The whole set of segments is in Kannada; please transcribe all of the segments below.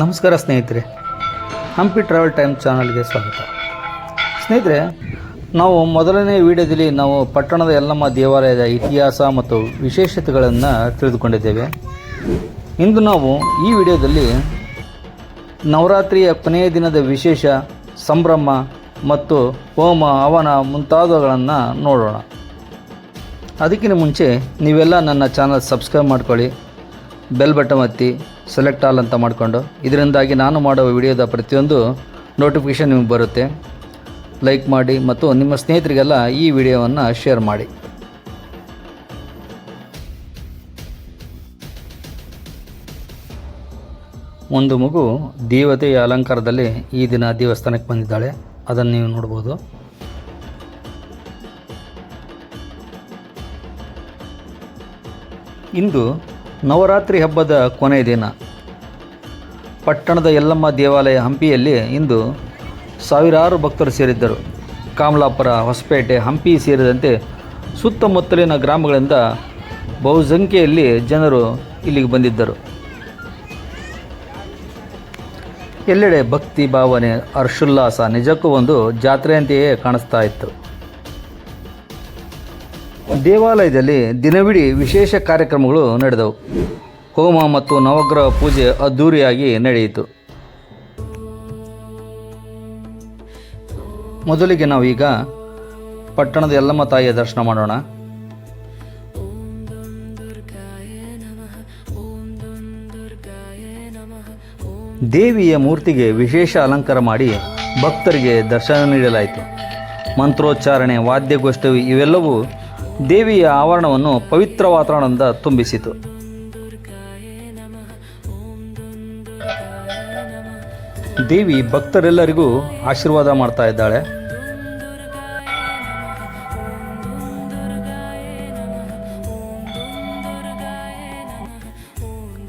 ನಮಸ್ಕಾರ ಸ್ನೇಹಿತರೆ, ಹಂಪಿ ಟ್ರಾವೆಲ್ ಟೈಮ್ ಚಾನಲ್ಗೆ ಸ್ವಾಗತ. ಸ್ನೇಹಿತರೆ, ನಾವು ಮೊದಲನೇ ವಿಡಿಯೋದಲ್ಲಿ ನಾವು ಪಟ್ಟಣದ ಯಲ್ಲಮ್ಮ ದೇವಾಲಯದ ಇತಿಹಾಸ ಮತ್ತು ವಿಶೇಷತೆಗಳನ್ನು ತಿಳಿದುಕೊಂಡಿದ್ದೇವೆ. ಇಂದು ನಾವು ಈ ವಿಡಿಯೋದಲ್ಲಿ ನವರಾತ್ರಿಯ ಕೊನೆಯ ದಿನದ ವಿಶೇಷ ಸಂಭ್ರಮ ಮತ್ತು ಹೋಮ, ಹವನ ಮುಂತಾದವುಗಳನ್ನು ನೋಡೋಣ. ಅದಕ್ಕಿಂತ ಮುಂಚೆ ನೀವೆಲ್ಲ ನನ್ನ ಚಾನಲ್ ಸಬ್ಸ್ಕ್ರೈಬ್ ಮಾಡ್ಕೊಳ್ಳಿ. ಬೆಲ್ ಬಟನ್ ಒತ್ತಿ ಸೆಲೆಕ್ಟ್ ಆಲ್ ಅಂತ ಮಾಡಿಕೊಂಡು. ಇದರಿಂದಾಗಿ ನಾನು ಮಾಡುವ ವಿಡಿಯೋದ ಪ್ರತಿಯೊಂದು ನೋಟಿಫಿಕೇಷನ್ ನಿಮಗೆ ಬರುತ್ತೆ. ಲೈಕ್ ಮಾಡಿ ಮತ್ತು ನಿಮ್ಮ ಸ್ನೇಹಿತರಿಗೆಲ್ಲ ಈ ವಿಡಿಯೋವನ್ನು ಶೇರ್ ಮಾಡಿ. ಒಂದು ಮಗು ದೇವತೆಯ ಅಲಂಕಾರದಲ್ಲಿ ಈ ದಿನ ದೇವಸ್ಥಾನಕ್ಕೆ ಬಂದಿದ್ದಾಳೆ. ಅದನ್ನು ನೀವು ನೋಡ್ಬೋದು. ಇಂದು ನವರಾತ್ರಿ ಹಬ್ಬದ ಕೊನೆಯ ದಿನ. ಪಟ್ಟಣದ ಯಲ್ಲಮ್ಮ ದೇವಾಲಯ ಹಂಪಿಯಲ್ಲಿ ಇಂದು ಸಾವಿರಾರು ಭಕ್ತರು ಸೇರಿದ್ದರು. ಕಾಮಲಾಪುರ, ಹೊಸಪೇಟೆ, ಹಂಪಿ ಸೇರಿದಂತೆ ಸುತ್ತಮುತ್ತಲಿನ ಗ್ರಾಮಗಳಿಂದ ಬಹುಸಂಖ್ಯೆಯಲ್ಲಿ ಜನರು ಇಲ್ಲಿಗೆ ಬಂದಿದ್ದರು. ಎಲ್ಲೆಡೆ ಭಕ್ತಿ ಭಾವನೆ, ಹರ್ಷೋಲ್ಲಾಸ, ನಿಜಕ್ಕೂ ಒಂದು ಜಾತ್ರೆಯಂತೆಯೇ ಕಾಣಿಸ್ತಾ ಇತ್ತು. ದೇವಾಲಯದಲ್ಲಿ ದಿನವಿಡೀ ವಿಶೇಷ ಕಾರ್ಯಕ್ರಮಗಳು ನಡೆದವು. ಹೋಮ ಮತ್ತು ನವಗ್ರಹ ಪೂಜೆ ಅದ್ಧೂರಿಯಾಗಿ ನಡೆಯಿತು. ಮೊದಲಿಗೆ ನಾವೀಗ ಪಟ್ಟಣದ ಯಲ್ಲಮ್ಮ ತಾಯಿಯ ದರ್ಶನ ಮಾಡೋಣ. ದೇವಿಯ ಮೂರ್ತಿಗೆ ವಿಶೇಷ ಅಲಂಕಾರ ಮಾಡಿ ಭಕ್ತರಿಗೆ ದರ್ಶನ ನೀಡಲಾಯಿತು. ಮಂತ್ರೋಚ್ಚಾರಣೆ, ವಾದ್ಯಗೋಷ್ಠಿ ಇವೆಲ್ಲವೂ ದೇವಿಯ ಆವರಣವನ್ನು ಪವಿತ್ರ ವಾತಾವರಣದಿಂದ ತುಂಬಿಸಿತು. ದೇವಿ ಭಕ್ತರೆಲ್ಲರಿಗೂ ಆಶೀರ್ವಾದ ಮಾಡ್ತಾ ಇದ್ದಾಳೆ.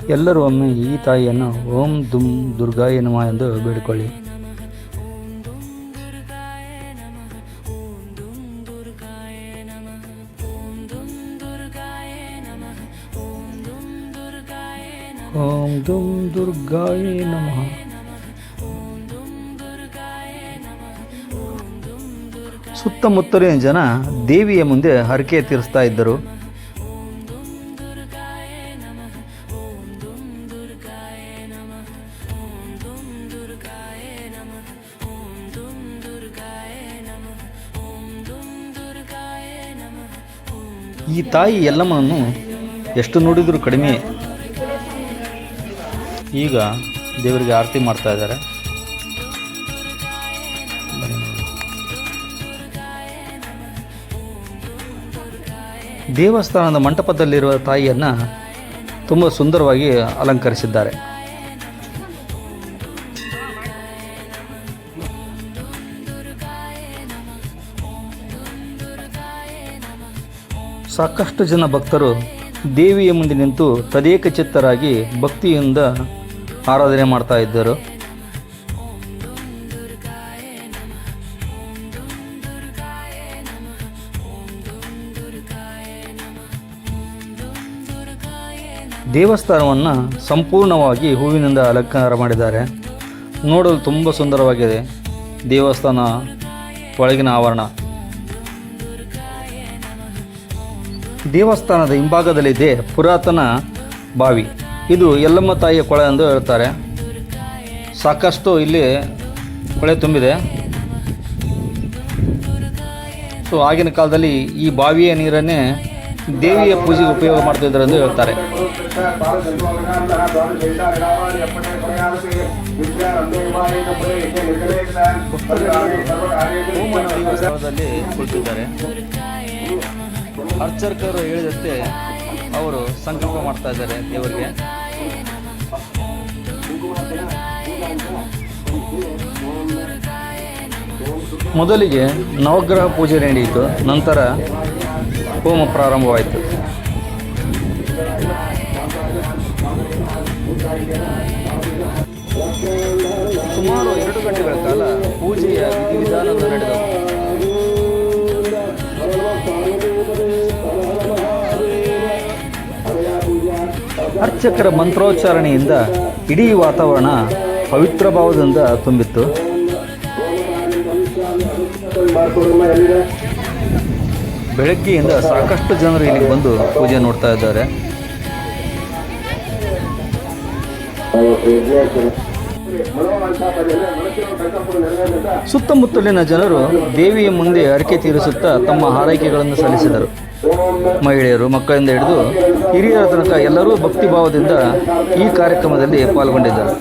ಎಲ್ಲರೂ ಒಮ್ಮೆ ಈ ತಾಯಿಯನ್ನು ಓಂ ದುಮ್ ದುರ್ಗಾಯ ನಮಃ ಎಂದು ಬೇಡಿಕೊಳ್ಳಿ. ಓಂ ದುರ್ಗಾಯ ನಮಃ. ಸುತ್ತಮುತ್ತಲಿನ ಜನ ದೇವಿಯ ಮುಂದೆ ಹರಕೆ ತೀರಿಸ್ತಾ ಇದ್ದರು. ಈ ತಾಯಿ ಎಲ್ಲಮ್ಮನನ್ನು ಎಷ್ಟು ನೋಡಿದರೂ ಕಡಿಮೆ ಈಗ ದೇವರಿಗೆ ಆರತಿ ಮಾಡ್ತಾ ಇದ್ದಾರೆ. ದೇವಸ್ಥಾನದ ಮಂಟಪದಲ್ಲಿರುವ ತಾಯಿಯನ್ನು ತುಂಬ ಸುಂದರವಾಗಿ ಅಲಂಕರಿಸಿದ್ದಾರೆ. ಸಾಕಷ್ಟು ಜನ ಭಕ್ತರು ದೇವಿಯ ಮುಂದೆ ನಿಂತು ತದೇಕ ಚಿತ್ತರಾಗಿ ಭಕ್ತಿಯಿಂದ ಆರಾಧನೆ ಮಾಡ್ತಾ ಇದ್ದರು. ದೇವಸ್ಥಾನವನ್ನು ಸಂಪೂರ್ಣವಾಗಿ ಹೂವಿನಿಂದ ಅಲಂಕಾರ ಮಾಡಿದ್ದಾರೆ. ನೋಡಲು ತುಂಬ ಸುಂದರವಾಗಿದೆ ದೇವಸ್ಥಾನ ಒಳಗಿನ ಆವರಣ. ದೇವಸ್ಥಾನದ ಹಿಂಭಾಗದಲ್ಲಿದೆ ಪುರಾತನ ಬಾವಿ. ಇದು ಯಲ್ಲಮ್ಮ ತಾಯಿಯ ಕೊಳೆ ಎಂದು ಹೇಳ್ತಾರೆ. ಸಾಕಷ್ಟು ಇಲ್ಲಿ ಕೊಳೆ ತುಂಬಿದೆ. ಸೊ, ಆಗಿನ ಕಾಲದಲ್ಲಿ ಈ ಬಾವಿಯ ನೀರನ್ನೇ ದೇವಿಯ ಪೂಜೆಗೆ ಉಪಯೋಗ ಮಾಡ್ತಿದ್ರು ಎಂದು ಹೇಳ್ತಾರೆ. ಕುಳಿತಿದ್ದಾರೆ. ಅರ್ಚಕರು ಹೇಳಿದಂತೆ ಅವರು ಸಂಕಲ್ಪ ಮಾಡ್ತಾ ಇದ್ದಾರೆ ದೇವರಿಗೆ. ಮೊದಲಿಗೆ ನವಗ್ರಹ ಪೂಜೆ ನಡೆಯಿತು, ನಂತರ ಹೋಮ ಪ್ರಾರಂಭವಾಯಿತು. ಸುಮಾರು ಎರಡು ಗಂಟೆಗಳ ಕಾಲ ಪೂಜೆಯ ವಿಧಿವಿಧಾನದ ನಡೆದವು. ಅರ್ಚಕರ ಮಂತ್ರೋಚ್ಚಾರಣೆಯಿಂದ ಇಡೀ ವಾತಾವರಣ ಪವಿತ್ರ ಭಾವದಿಂದ ತುಂಬಿತ್ತು. ಬೆಳಗ್ಗೆಯಿಂದ ಸಾಕಷ್ಟು ಜನರು ಇಲ್ಲಿಗೆ ಬಂದು ಪೂಜೆ ನೋಡ್ತಾ ಇದ್ದಾರೆ. ಸುತ್ತಮುತ್ತಲಿನ ಜನರು ದೇವಿಯ ಮುಂದೆ ಅರಿಕೆ ತೀರಿಸುತ್ತಾ ತಮ್ಮ ಹಾರೈಕೆಗಳನ್ನು ಸಲ್ಲಿಸಿದರು. ಮಹಿಳೆಯರು, ಮಕ್ಕಳಿಂದ ಹಿಡಿದು ಹಿರಿಯರ ತನಕ ಎಲ್ಲರೂ ಭಕ್ತಿ ಭಾವದಿಂದ ಈ ಕಾರ್ಯಕ್ರಮದಲ್ಲಿ ಪಾಲ್ಗೊಂಡಿದ್ದರು.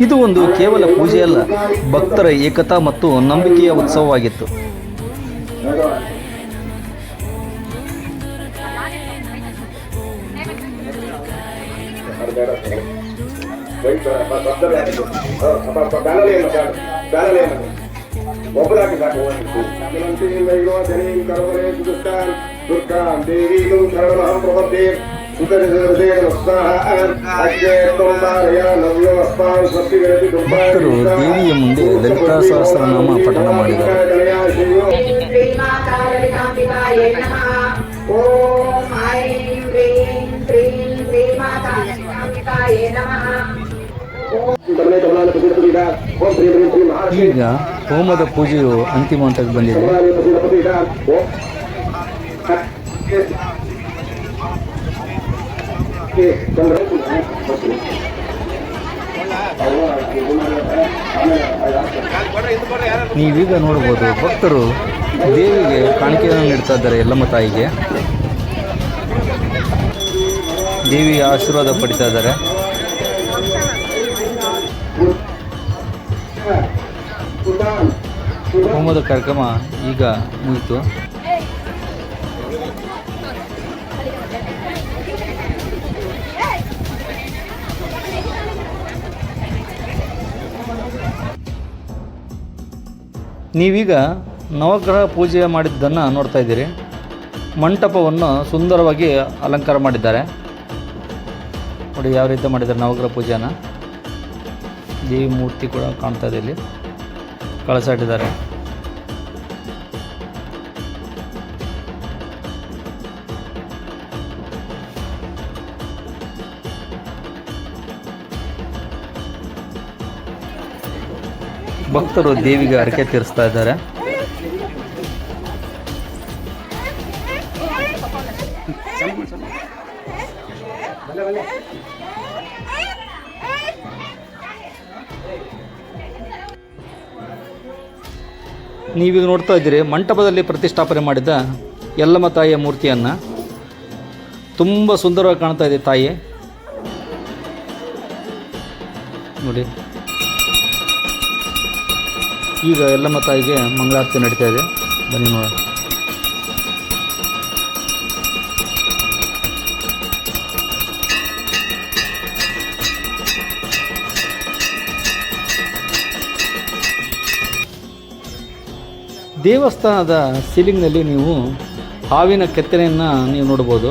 ಇದು ಒಂದು ಕೇವಲ ಪೂಜೆಯಲ್ಲ ಭಕ್ತರ ಏಕತಾ ಮತ್ತು ನಂಬಿಕೆಯ ಉತ್ಸವವಾಗಿತ್ತು. ಒಬ್ಬರಾಗಿ ಸಾಕು ದುರ್ಗಾಂ ದೇವೀಂ ಶರಣಮಹಂ ಪ್ರಪದ್ಯೆ ಭಕ್ತರು ದೇವಿಯ ಮುಂದೆ ಲಲಿತಾ ಸಹಸ್ರನಾಮ ಪಠಣ ಮಾಡಿದರು ಶ್ರೀಮಾತಾಲಲಿತಾಂಬಿಕಾಯೇ ನಮಃ ಓಂ ಐಂ ಹ್ರೀಂ ಕ್ರೀಂ ಶ್ರೀಮಾತಾಲಲಿತಾಂಬಿಕಾಯೇ ನಮಃ ಈಗ ಹೋಮದ ಪೂಜೆಯು ಅಂತಿಮ ಹಂತಕ್ಕೆ ಬಂದಿದೆ. ನೀವೀಗ ನೋಡ್ಬೋದು ಭಕ್ತರು ದೇವಿಗೆ ಕಾಣಿಕೆಯನ್ನು ನೀಡ್ತಾ ಇದ್ದಾರೆ ಎಲ್ಲಮ್ಮ ತಾಯಿಗೆ. ದೇವಿಯ ಆಶೀರ್ವಾದ ಪಡಿತಾ ಇದ್ದಾರೆ. ಹೋಮದ ಕಾರ್ಯಕ್ರಮ ಈಗ ಮುಗಿತು. ನೀವೀಗ ನವಗ್ರಹ ಪೂಜೆ ಮಾಡಿದ್ದನ್ನು ನೋಡ್ತಾ ಇದ್ದೀರಿ. ಮಂಟಪವನ್ನು ಸುಂದರವಾಗಿ ಅಲಂಕಾರ ಮಾಡಿದ್ದಾರೆ. ನೋಡಿ ಯಾವ ರೀತಿ ಮಾಡಿದ್ದಾರೆ ನವಗ್ರಹ ಪೂಜೆನ ದೇವಿ ಮೂರ್ತಿ ಕೂಡ ಕಾಣ್ತಾ ಇದೆ ಇಲ್ಲಿ. ಕಳಸಾಟಿದ್ದಾರೆ ಭಕ್ತರು ದೇವಿಗೆ ಹರಕೆ ತೀರಿಸ್ತಾ ಇದ್ದಾರೆ. ನೀವೀಗ ನೋಡ್ತಾ ಇದ್ದೀರಿ, ಮಂಟಪದಲ್ಲಿ ಪ್ರತಿಷ್ಠಾಪನೆ ಮಾಡಿದ ಯಲ್ಲಮ್ಮ ತಾಯಿಯ ಮೂರ್ತಿಯನ್ನು. ತುಂಬ ಸುಂದರವಾಗಿ ಕಾಣ್ತಾ ಇದೆ ತಾಯಿ. ನೋಡಿ. ಈಗ ಯಲ್ಲಮ್ಮ ತಾಯಿಗೆ ಮಂಗಳಾರತಿ ನಡೀತಾ ಇದೆ. ಬನ್ನಿ ನೋಡೋಣ. ದೇವಸ್ಥಾನದ ಸೀಲಿಂಗ್ನಲ್ಲಿ ನೀವು ಹಾವಿನ ಕೆತ್ತನೆಯನ್ನು ನೀವು ನೋಡ್ಬೋದು.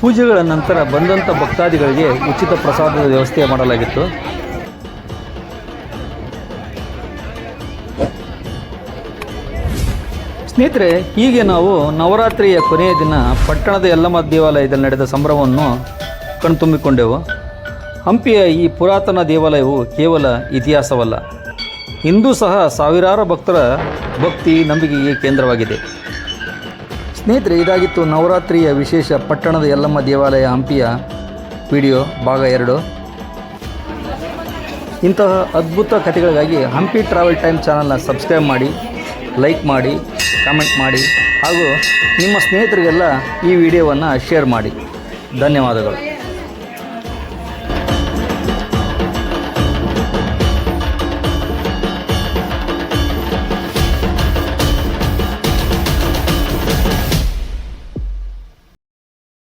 ಪೂಜೆಗಳ ನಂತರ ಬಂದಂಥ ಭಕ್ತಾದಿಗಳಿಗೆ ಉಚಿತ ಪ್ರಸಾದದ ವ್ಯವಸ್ಥೆ ಮಾಡಲಾಗಿತ್ತು. ಸ್ನೇಹಿತರೆ, ಹೀಗೆ ನಾವು ನವರಾತ್ರಿಯ ಕೊನೆಯ ದಿನ ಪಟ್ಟಣದ ಯಲ್ಲಮ್ಮ ದೇವಾಲಯದಲ್ಲಿ ನಡೆದ ಸಂಭ್ರಮವನ್ನು ಕಣ್ತುಂಬಿಕೊಂಡೆವು. ಹಂಪಿಯ ಈ ಪುರಾತನ ದೇವಾಲಯವು ಕೇವಲ ಇತಿಹಾಸವಲ್ಲ, ಇಂದೂ ಸಹ ಸಾವಿರಾರು ಭಕ್ತರ ಭಕ್ತಿ ನಂಬಿಕೆಗೆ ಕೇಂದ್ರವಾಗಿದೆ. ಸ್ನೇಹಿತರೆ, ಇದಾಗಿತ್ತು ನವರಾತ್ರಿಯ ವಿಶೇಷ ಪಟ್ಟಣದ ಯಲ್ಲಮ್ಮ ದೇವಾಲಯ ಹಂಪಿಯ ವಿಡಿಯೋ ಭಾಗ ಎರಡು. ಇಂತಹ ಅದ್ಭುತ ಕಥೆಗಳಿಗಾಗಿ ಹಂಪಿ ಟ್ರಾವೆಲ್ ಟೈಮ್ ಚಾನಲ್ನ ಸಬ್ಸ್ಕ್ರೈಬ್ ಮಾಡಿ, ಲೈಕ್ ಮಾಡಿ. ಕಾಮೆಂಟ್ ಮಾಡಿ ಹಾಗೂ ನಿಮ್ಮ ಸ್ನೇಹಿತರಿಗೆಲ್ಲ ಈ ವಿಡಿಯೋವನ್ನು ಶೇರ್ ಮಾಡಿ. ಧನ್ಯವಾದಗಳು.